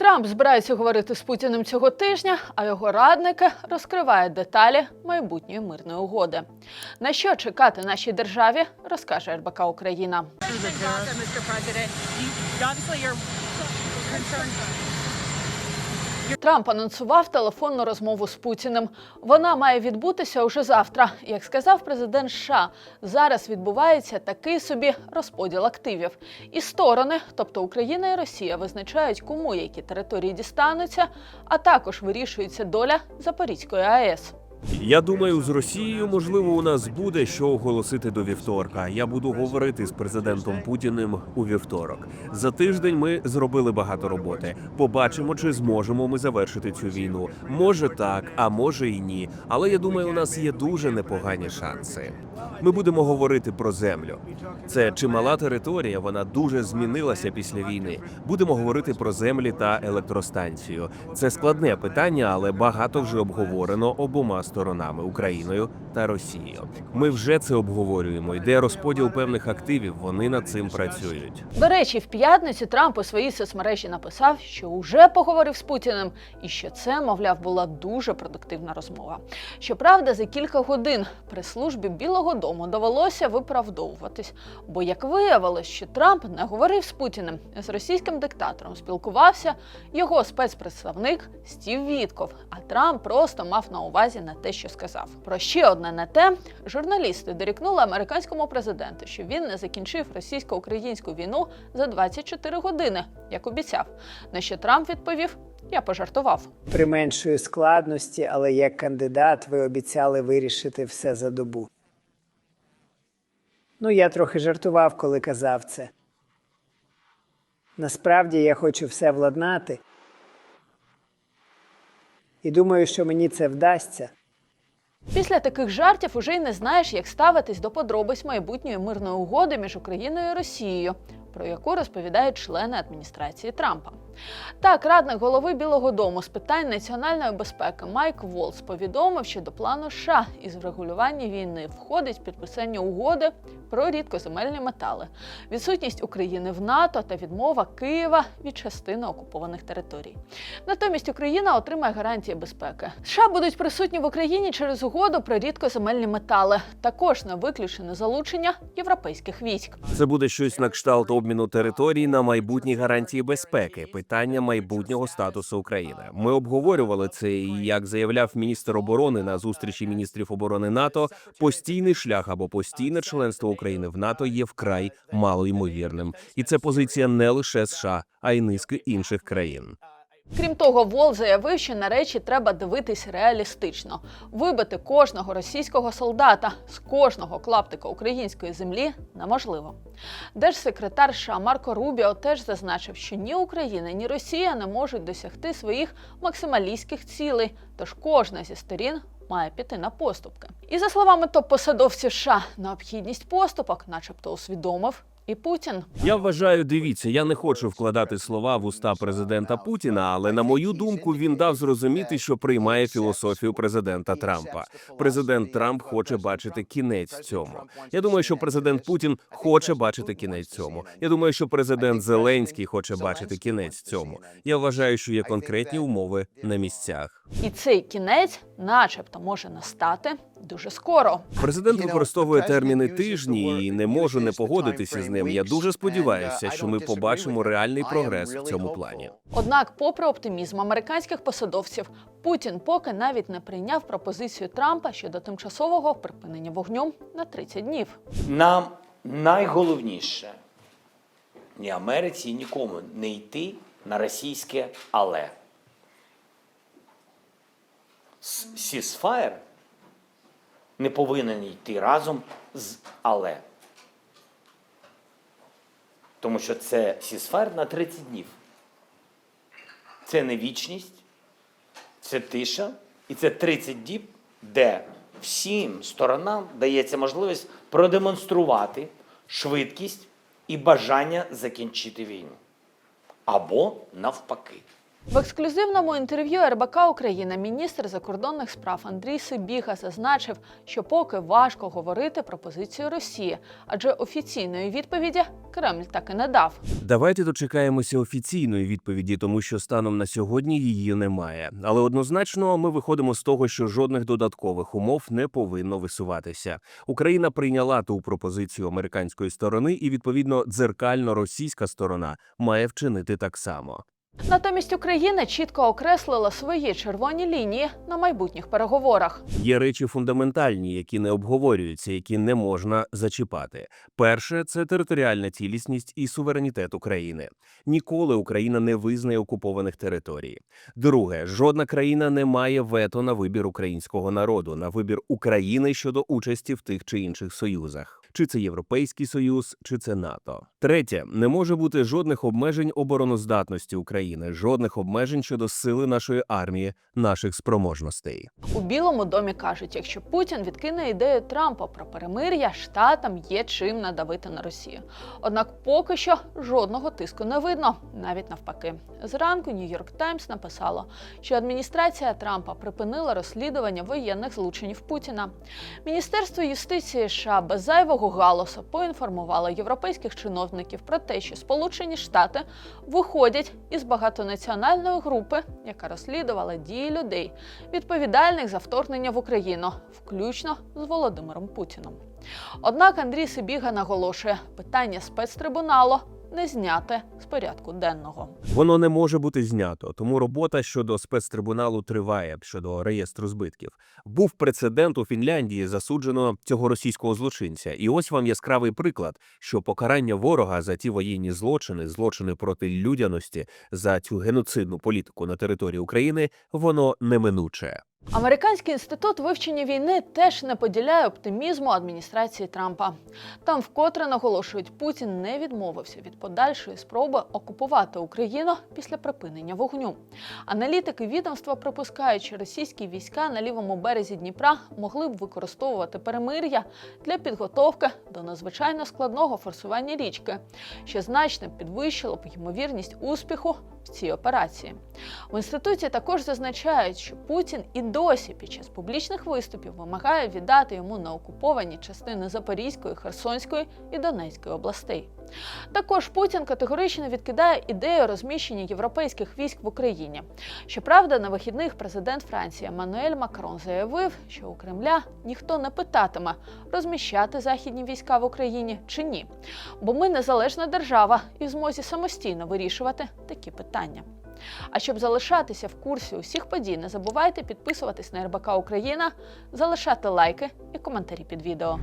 Трамп збирається говорити з Путіним цього тижня, а його радники розкривають деталі майбутньої мирної угоди. На що чекати нашій державі, розкаже РБК Україна. Трамп анонсував телефонну розмову з Путіним. Вона має відбутися уже завтра. Як сказав президент США, зараз відбувається такий собі розподіл активів. І сторони, тобто Україна і Росія, визначають, кому які території дістануться, а також вирішується доля Запорізької АЕС. Я думаю, з Росією можливо у нас буде що оголосити до вівторка. Я буду говорити з президентом Путіним у вівторок. За тиждень ми зробили багато роботи. Побачимо, чи зможемо ми завершити цю війну. Може так, а може і ні. Але я думаю, у нас є дуже непогані шанси. Ми будемо говорити про землю. Це чимала територія, вона дуже змінилася після війни. Будемо говорити про землі та електростанцію. Це складне питання, але багато вже обговорено обома сторонами Україною та Росією. Ми вже це обговорюємо. Йде розподіл певних активів. Вони над цим працюють. До речі, в п'ятницю Трамп у своїй соцмережі написав, що уже поговорив з Путіним, і що це, мовляв, була дуже продуктивна розмова. Щоправда, за кілька годин прес-службі Білого Дому довелося виправдовуватись. Бо як виявилось, що Трамп не говорив з Путіним, з російським диктатором спілкувався його спецпредставник Стів Вітков. А Трамп просто мав на увазі на те, що сказав. Про ще одне не те, журналісти дорікнули американському президенту, що він не закінчив російсько-українську війну за 24 години, як обіцяв. На що Трамп відповів: Я пожартував. При меншої складності, але як кандидат ви обіцяли вирішити все за добу. Ну, я трохи жартував, коли казав це. Насправді я хочу все владнати. І думаю, що мені це вдасться. Після таких жартів уже й не знаєш, як ставитись до подробиць майбутньої мирної угоди між Україною і Росією, про яку розповідають члени адміністрації Трампа. Так, радник голови Білого Дому з питань національної безпеки Майк Волс повідомив, що до плану США із врегулювання війни входить підписання угоди про рідкоземельні метали, відсутність України в НАТО та відмова Києва від частини окупованих територій. Натомість Україна отримає гарантії безпеки. США будуть присутні в Україні через угоду про рідкоземельні метали. Також не виключено залучення європейських військ. Це буде щось на кшталт обміну територій на майбутні гарантії безпеки. Питання майбутнього статусу України. Ми обговорювали це, і як заявляв міністр оборони на зустрічі міністрів оборони НАТО, постійний шлях або постійне членство України в НАТО є вкрай малоймовірним, і це позиція не лише США, а й низки інших країн. Крім того, Вол заявив, що на речі треба дивитись реалістично. Вибити кожного російського солдата з кожного клаптика української землі неможливо. Держсекретар США Марко Рубіо теж зазначив, що ні Україна, ні Росія не можуть досягти своїх максималістських цілей, тож кожна зі сторін має піти на поступки. І за словами топ-посадовців США, необхідність поступок, начебто, усвідомив і Путін. Я вважаю, дивіться, я не хочу вкладати слова в уста президента Путіна, але на мою думку, він дав зрозуміти, що приймає філософію президента Трампа. Президент Трамп хоче бачити кінець цьому. Я думаю, що президент Путін хоче бачити кінець цьому. Я думаю, що президент Зеленський хоче бачити кінець цьому. Я вважаю, що є конкретні умови на місцях. І цей кінець, начебто, може настати дуже скоро. Президент використовує терміни тижні і не можу не погодитися з ним. Я дуже сподіваюся, що ми побачимо реальний прогрес в цьому плані. Однак, попри оптимізм американських посадовців, Путін поки навіть не прийняв пропозицію Трампа щодо тимчасового припинення вогню на 30 днів. Нам найголовніше ні Америці, нікому не йти на російське але. Сісфаєр не повинен йти разом з але. Тому що це сісфаєр на 30 днів. Це не вічність, це тиша, і це 30 діб, де всім сторонам дається можливість продемонструвати швидкість і бажання закінчити війну. Або навпаки. В ексклюзивному інтерв'ю РБК Україна міністр закордонних справ Андрій Сибіга зазначив, що поки важко говорити про позицію Росії, адже офіційної відповіді Кремль так і не дав. Давайте дочекаємося офіційної відповіді, тому що станом на сьогодні її немає. Але однозначно ми виходимо з того, що жодних додаткових умов не повинно висуватися. Україна прийняла ту пропозицію американської сторони, і відповідно дзеркально російська сторона має вчинити так само. Натомість Україна чітко окреслила свої червоні лінії на майбутніх переговорах. Є речі фундаментальні, які не обговорюються, які не можна зачіпати. Перше це територіальна цілісність і суверенітет України. Ніколи Україна не визнає окупованих територій. Друге, жодна країна не має вето на вибір українського народу, на вибір України щодо участі в тих чи інших союзах. Чи це Європейський Союз, чи це НАТО. Третє, не може бути жодних обмежень обороноздатності України, жодних обмежень щодо сили нашої армії, наших спроможностей. У Білому домі кажуть, якщо Путін відкине ідею Трампа про перемир'я, штатам є чим надавити на Росію. Однак поки що жодного тиску не видно, навіть навпаки. Зранку Нью-Йорк Таймс написало, що адміністрація Трампа припинила розслідування воєнних злочинів Путіна. Міністерство юстиції США без зайвого галасу поінформувала європейських чиновників про те, що Сполучені Штати виходять із багатонаціональної групи, яка розслідувала дії людей, відповідальних за вторгнення в Україну, включно з Володимиром Путіном. Однак Андрій Сибіга наголошує, питання спецтрибуналу не зняте з порядку денного. Воно не може бути знято, тому робота щодо спецтрибуналу триває щодо реєстру збитків. Був прецедент у Фінляндії засуджено цього російського злочинця, і ось вам яскравий приклад, що покарання ворога за ті воєнні злочини, злочини проти людяності, за цю геноцидну політику на території України, воно неминуче. Американський інститут вивчення війни теж не поділяє оптимізму адміністрації Трампа. Там вкотре наголошують, Путін не відмовився від подальшої спроби окупувати Україну після припинення вогню. Аналітики відомства припускають, що російські війська на лівому березі Дніпра могли б використовувати перемир'я для підготовки до надзвичайно складного форсування річки, що значно підвищило б ймовірність успіху в цій операції. В інституті також зазначають, що Путін і досі під час публічних виступів вимагає віддати йому на окуповані частини Запорізької, Херсонської і Донецької областей. Також Путін категорично відкидає ідею розміщення європейських військ в Україні. Щоправда, на вихідних президент Франції Еммануель Макрон заявив, що у Кремля ніхто не питатиме, розміщати західні війська в Україні чи ні, бо ми незалежна держава і в змозі самостійно вирішувати такі питання. А щоб залишатися в курсі усіх подій, не забувайте підписуватись на РБК Україна, залишати лайки і коментарі під відео.